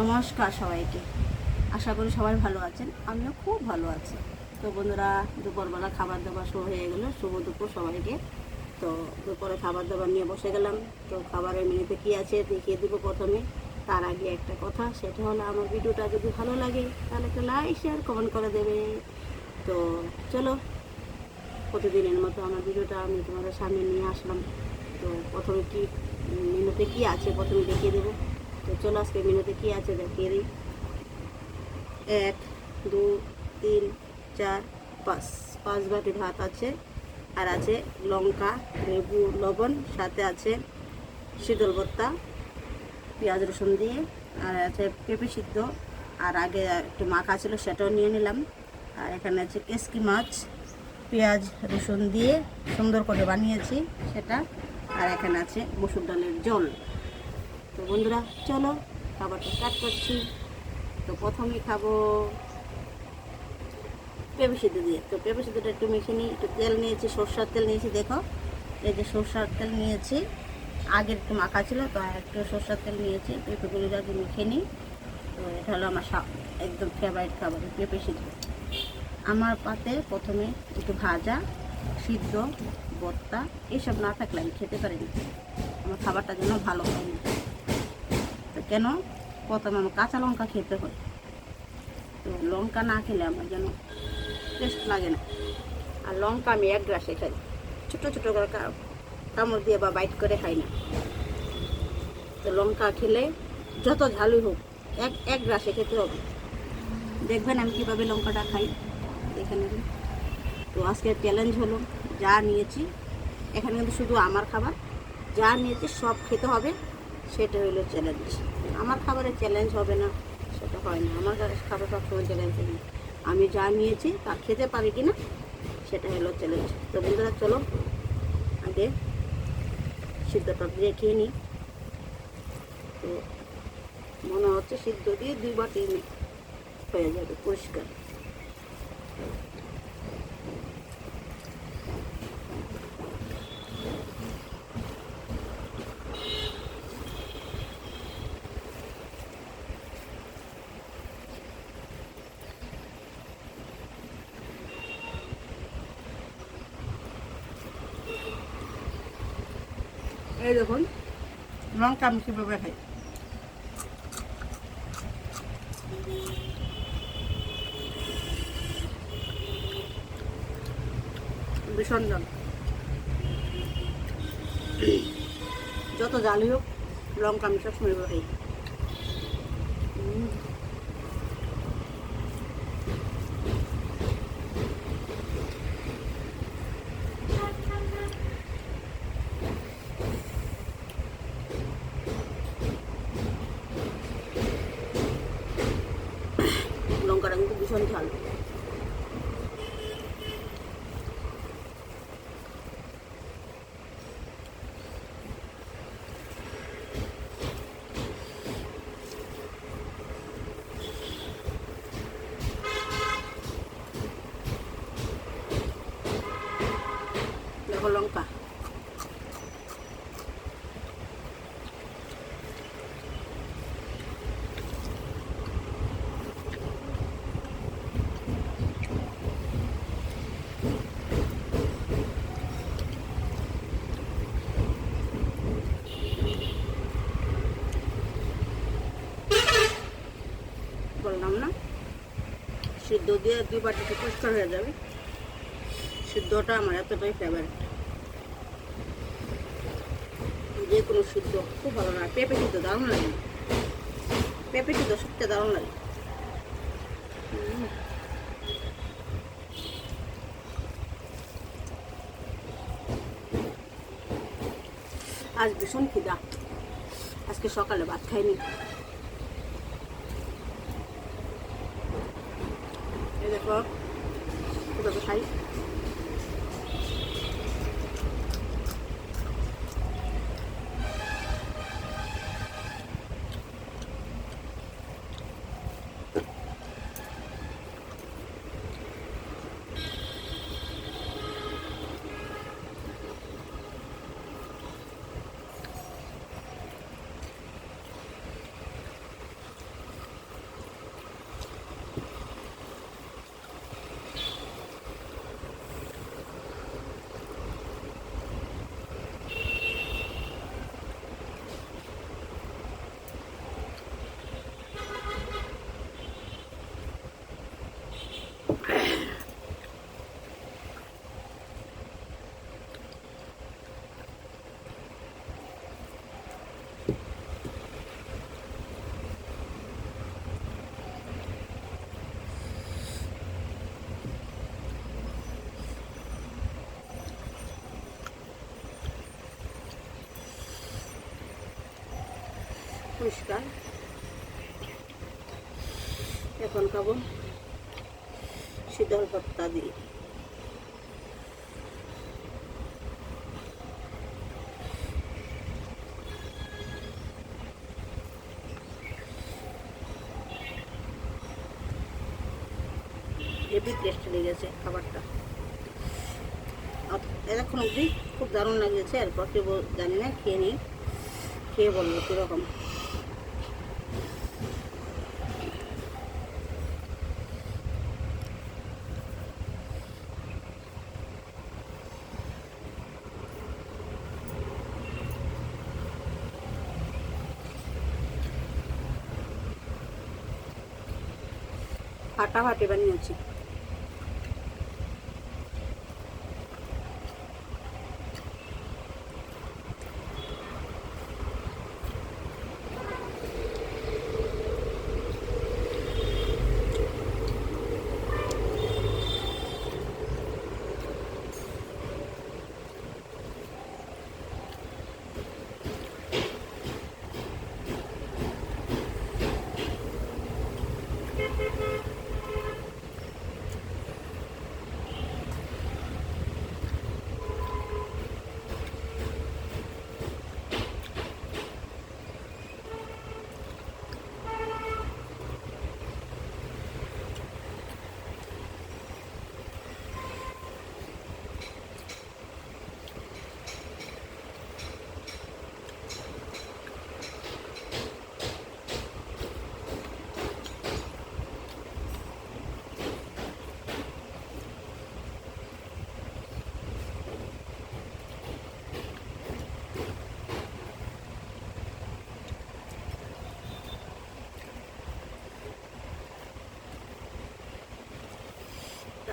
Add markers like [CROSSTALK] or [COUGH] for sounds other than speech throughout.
নমস্কার সবাইকে। আশা করি সবাই ভালো আছেন। আমিও খুব ভালো আছি। তো বন্ধুরা, দুপুরবেলা খাবার দাবার শুরু হয়ে গেলো। শুভ দুপুর সবাইকে। তো দুপুরে খাবার দাবার নিয়ে বসে গেলাম। তো খাবারের মেনুতে কী আছে দেখিয়ে দেবো প্রথমে। তার আগে একটা কথা, সেটা হলো আমার ভিডিওটা যদি ভালো লাগে, তাহলে একটা লাইক শেয়ার কমেন্ট করে দেবে। তো চলো, প্রতিদিনের মতো আমার ভিডিওটা আমি তোমাদের সামনে নিয়ে আসলাম। তো প্রথমে কি, মেনুতে কি আছে প্রথমে দেখিয়ে দেবো। তো চলো আজকে মেনুতে কি আছে দিই। এক, দু, তিন, চার, পাঁচ। পাঁচ বাটি ভাত আছে, আর আছে লঙ্কা, লেবু, লবণ, সাথে আছে শীতল ভর্তা, পেঁয়াজ রসুন দিয়ে, আর আছে পেঁপে সিদ্ধ। আর আগে একটু মাখা ছিল সেটাও নিয়ে নিলাম। আর এখানে আছে কেসকি মাছ, পেঁয়াজ রসুন দিয়ে সুন্দর করে বানিয়েছি সেটা। আর এখানে আছে মসুর ডালের জল তো বন্ধুরা, চলো খাবারটা স্টার্ট করছি। তো প্রথমে খাব পেঁপে সিদ্ধ দিয়ে। তো পেঁপে সিদ্ধটা একটু মেখে নিই, একটু তেল নিয়েছি, সর্ষার তেল নিয়েছি, দেখো। এই যে সর্ষার তেল নিয়েছি, আগে একটু মাখা ছিল, তো আর একটু সর্ষার তেল নিয়েছি, পেঁপেগুলো আগে মেখে নিই। তো এটা হলো আমার একদম ফেভারিট খাবার, পেঁপে সিদ্ধ। আমার পাতে প্রথমে একটু ভাজা, সিদ্ধ, ভর্তা, এসব না থাকলে আমি খেতে পারি না। আমার খাবারটা যেন ভালো হয় কেন? প্রথমে আমার কাঁচা লঙ্কা খেতে হয়। তো লঙ্কা না খেলে আমার যেন টেস্ট লাগে না। আর লঙ্কা আমি এক গ্রাসে খাই। ছোটো ছোটো করে কামড় দিয়ে বা বাইট করে খাই না। তো লঙ্কা খেলে যত ঝালুই হোক, এক এক গ্রাসে খেতে হবে। দেখবেন আমি কীভাবে লঙ্কাটা খাই এখানে। তো আজকে চ্যালেঞ্জ হলো, যা নিয়েছি, এখানে কিন্তু শুধু আমার খাবার। যা নিয়েছি সব খেতে হবে, সেটা হলো চ্যালেঞ্জ আমার খাবারের চ্যালেঞ্জ হবে না, সেটা হয় না। আমার খাবার সবসময় চ্যালেঞ্জ হয় আমি যা নিয়েছি, তা খেতে পারি কি না সেটা হলো চ্যালেঞ্জ তো বন্ধুরা, চলো আগে সিদ্ধটা দিয়ে খেয়ে নিই। তো মনে হচ্ছে সিদ্ধ দিয়ে দুই বাটি হয়ে যাবে, পরিষ্কার এই দেখুন লঙ্কা আমি কীভাবে খাই ভীষণ জাল যত জালই হোক লঙ্কা আমি সবসময় খাই উম। লঙ্কাটা কিন্তু ভীষণ ঝাল দেখো লঙ্কা বললাম না সিদ্ধ দিয়ে দুই বাটিতে পরিষ্কার হয়ে যাবে। সিদ্ধটা আমার এতটাই ফেভারিট যে কোনো সিদ্ধ খুব ভালো লাগে। পেঁপে সিদ্ধ দারুণ লাগে। পেঁপে সিদ্ধ সবচেয়ে দারুণ লাগে। আজ ভীষণ খিদা। আজকে সকালে ভাত খাইনি। এই দেখো কীভাবে পরিষ্কার। এখন খাব শীতল ভর্তা দিয়ে। হেভি টেস্ট লেগেছে খাবারটা। এতক্ষণ অবধি খুব দারুণ লাগছে, এরপর কেউ জানি না, খেয়ে নিই। খেয়ে বলব কীরকম। ফাটাফাটি বানিয়েছি।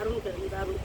দারুণ দারুণ দারুণ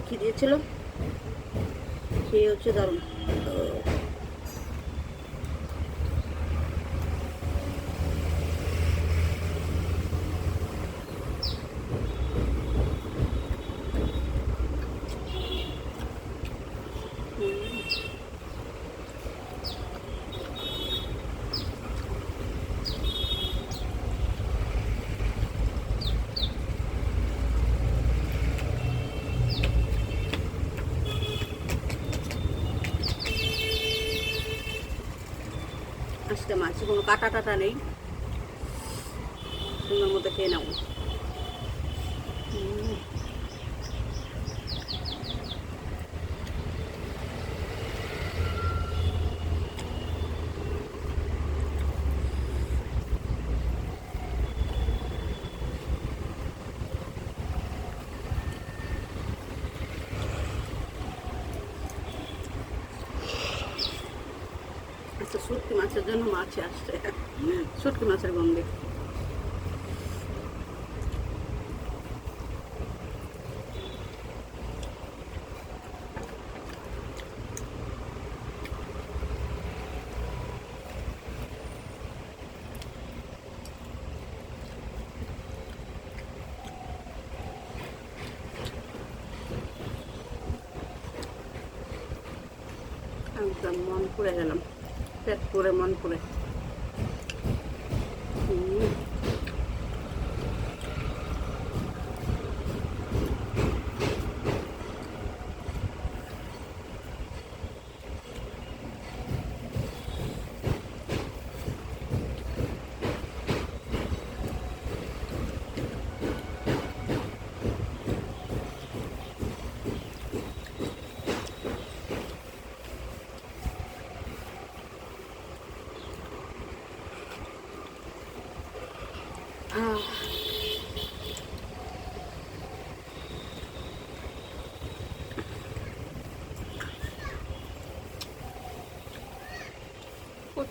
খেয়ে দিয়েছিল খেয়ে হচ্ছে দারুণ। আজকে আছে কোনো কাটা টাটা নেই। সুন্দর মতো খেয়ে নেব হুম। শুটকি মাছের জন্য মাছে আসছে। শুটকি মাছের গন্ধে। একদম মন পুড়ে গেলাম। পেট পুড়ে মন হুম।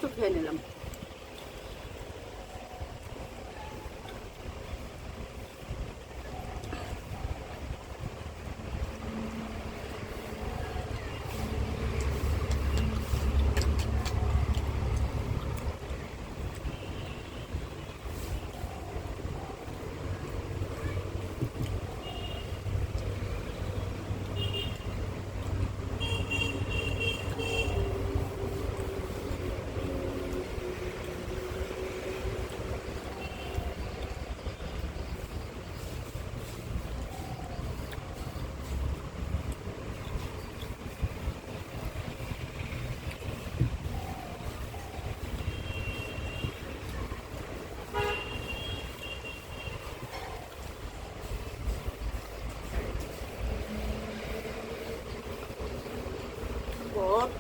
খেয়ে নিলাম।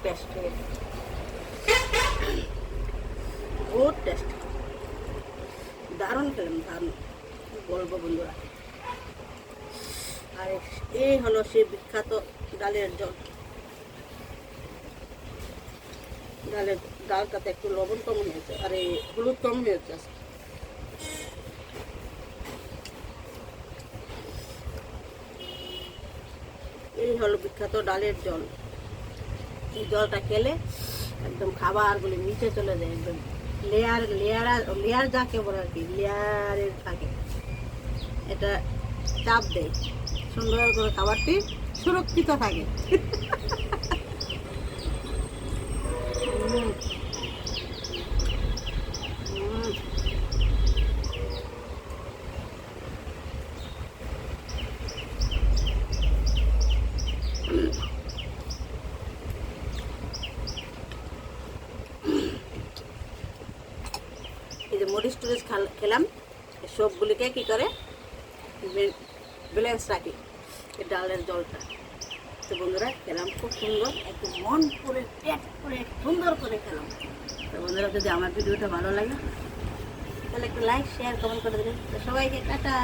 টেস্ট হয়েছে বহুত টেস্ট দারুণ খেলাম দারুণ। বলব বন্ধুরা? আর এই হলো সেই বিখ্যাত ডালের জল। ডালের ডালটাতে একটু লবণ কম হয়েছে, আর এই হলুদ কম হয়েছে এই হলো বিখ্যাত ডালের জল। এই জলটা খেলে একদম খাবারগুলি নিচে চলে যায়, একদম লেয়ার লেয়ার লেয়ার যাকে বলে আর কি লেয়ারের থাকে। এটা চাপ দেয়, সুন্দর করে খাবারটি সুরক্ষিত থাকে। [LAUGHS] যে মরিচ টরিচ খেলাম, সবগুলিকে কী করে? ব্যালেন্স রাখি ডালের জলটা। তো বন্ধুরা, খেলাম খুব সুন্দর একটু মন করে পেট করে সুন্দর করে খেলাম। তো বন্ধুরা, যদি আমার ভিডিওটা ভালো লাগে, তাহলে একটু লাইক শেয়ার কমেন্ট করে দেবেন। তো সবাইকে টাটা।